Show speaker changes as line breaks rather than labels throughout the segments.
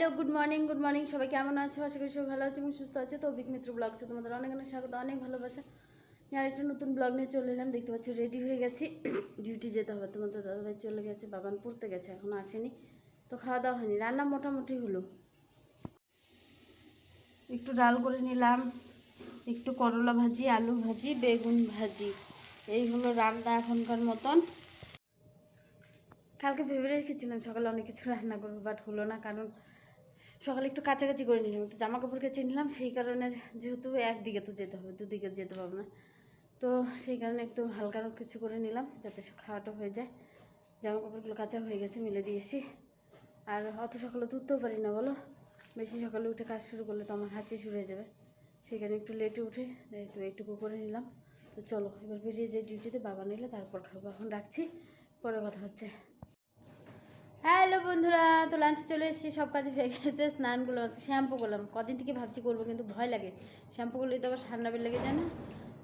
Hello, good morning good morning. সবাই কেমন আছো? আশা করি সবাই ভালো আছে এবং সুস্থ আছে। তো অভিক মিত্র ব্লগসে তোমাদের অনেক অনেক স্বাগত, অনেক ভালোবাসা। আর একটা নতুন ব্লগ নিয়ে চলে এলাম। দেখতে পাচ্ছি রেডি হয়ে গেছি। ডিউটি যেতে হবে, তোমাদের দাদাভাই চলে গেছে বাবান পড়তে গেছে, এখনও আসেনি। তো খাওয়া দাওয়া হয়নি, রান্না মোটামুটি হলো। একটু ডাল করে নিলাম, একটু করলা ভাজি, আলু ভাজি, বেগুন ভাজি। এই হলো রান্না এখনকার মতন। কালকে ভেবে রেখেছিলাম সকালে অনেক কিছু রান্না করব বাট হলো না, কারণ সকালে একটু কাছাকাছি করে নিলাম, একটু জামা কাপড় কেচে নিলাম সেই কারণে যেহেতু একদিকে তো যেতে হবে, দুদিকে যেতে পারব না। তো সেই কারণে একটু হালকা কিছু করে নিলাম, যাতে সে খাওয়াটা হয়ে যায়। জামা কাপড়গুলো কাঁচা হয়ে গেছে, মিলে দিয়েছি। আর অত সকালে তো উঠতেও পারি না, বলো? বেশি সকালে উঠে কাজ শুরু করলে তো আমার হাঁচি শুরু হয়ে যাবে। সেখানে একটু লেটে উঠে তো এইটুকু করে নিলাম। তো চলো, এবার বেরিয়ে যাই ডিউটিতে বাবা নিলে তারপর খাব, এখন রাখছি, পরে কথা হচ্ছে। হ্যালো বন্ধুরা, তো লাঞ্চে চলে এসেছি, সব কাজ হয়ে গেছে, স্নানগুলো আছে শ্যাম্পু করলাম। কদিন থেকে ভাবছি করব, কিন্তু ভয় লাগে। শ্যাম্পু করলে তো আবার ঠান্ডা বের লেগে যায় না।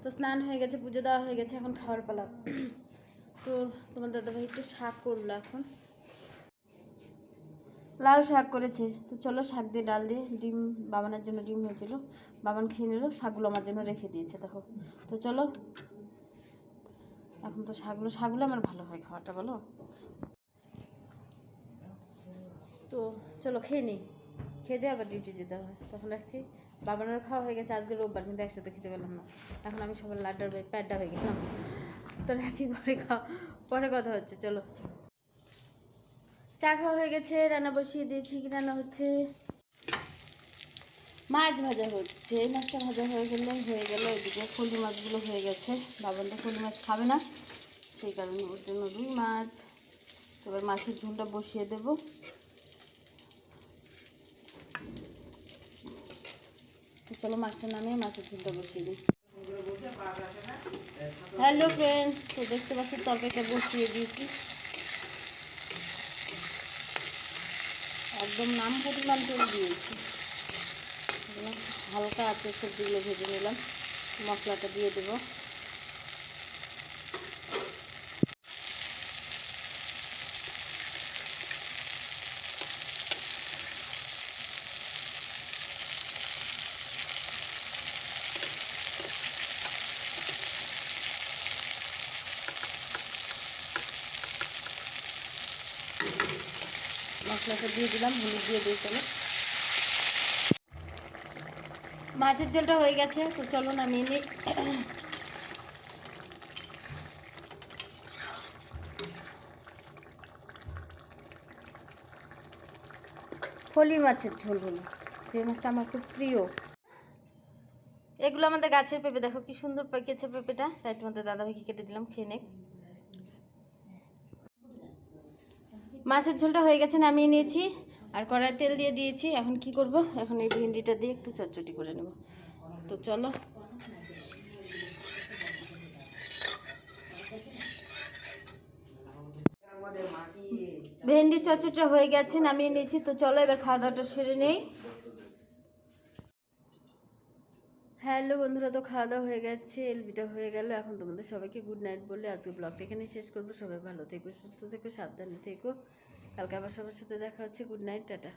তো স্নান হয়ে গেছে, পুজো দেওয়া হয়ে গেছে, এখন খাওয়ার পালা। তো তোমার দাদাভাই একটু শাক করল এখন। লাউ শাক করেছে। তো চলো শাক দিয়ে ডাল দিয়ে ডিম, বাবানের জন্য ডিম হয়েছিল। বাবান খেয়ে নিল, শাকগুলো আমার জন্য রেখে দিয়েছে, দেখো। তো চলো। এখন তো শাকগুলো শাকগুলো আমার ভালো হয় খাওয়াটা, বলো? তো চলো খেয়ে নিই। খেয়ে দিয়ে আবার ডিউটি যেতে হয় তখন রাখছি বাবানের খাওয়া হয়ে গেছে। আজকে রোববার, কিন্তু একসাথে খেতে পেলাম না। এখন আমি সবার লাড্ডার প্যাডটা হয়ে গেলাম। তো রাখি পরে খাওয়া পরে কথা হচ্ছে, চলো। চা খাওয়া হয়ে গেছে। রান্না বসিয়ে দিয়েছি। কি রান্না হচ্ছে? মাছ ভাজা হচ্ছে। মাছটা ভাজা হয়ে গেলে হয়ে গেল এদিকে ফলি মাছগুলো হয়ে গেছে। বাবানটা ফলি মাছ খাবে না। সেই কারণে ওর জন্য রুই মাছ। এবার মাছের ঝোলটা বসিয়ে দেবো। চলো মাছটা নামিয়ে মাছের ঝোলটা বসিয়ে দিই। হ্যালো ফ্রেন্ড তো দেখতে পাচ্ছ তরকারিটা বসিয়ে দিয়েছি। একদম নাম পরিমাণ তেল দিয়েছি। হালকা আছে সবজিগুলো ভেজে নিলাম। মশলাটা দিয়ে দেবো। মশলাটা দিয়ে দিলাম, হলুদ দিয়ে দিই চলো। মাছের ঝোলটা হয়ে গেছে, তো চলো নামিয়ে নিই। ফলি মাছের ঝোল হলো, যে মাছটা আমার খুব প্রিয়। এগুলো আমাদের গাছের পেঁপে, দেখো কি সুন্দর পেকেছে পেঁপেটা। তাই তোমাদের দাদাভাইকে কেটে দিলাম, খেয়ে মাছের ঝোলটা হয়ে গেছে, নামিয়ে নিয়েছি। আর কড়াই তেল দিয়ে দিয়েছি। এখন কি করব? এখন এই ভিন্ডিটা দিয়ে একটু চটচটি করে নেব। তো চলো। ভেন্ডি চটচটা হয়ে গেছে, নামিয়ে নিয়েছি। তো চলো, এবার খাওয়া দাওয়াটা সেরে নেই। হ্যালো বন্ধুরা, তো খাওয়া দাওয়া হয়ে গেছে, এলবিটা হয়ে গেল। এখন তোমাদের সবাইকে গুড নাইট বলে আজকে ব্লগটা এখানে শেষ করব। সবাই ভালো থেকো, সুস্থ থেকো, সাবধানে থেকো। কালকে আবার সবার সাথে দেখা হচ্ছে। Good night tata.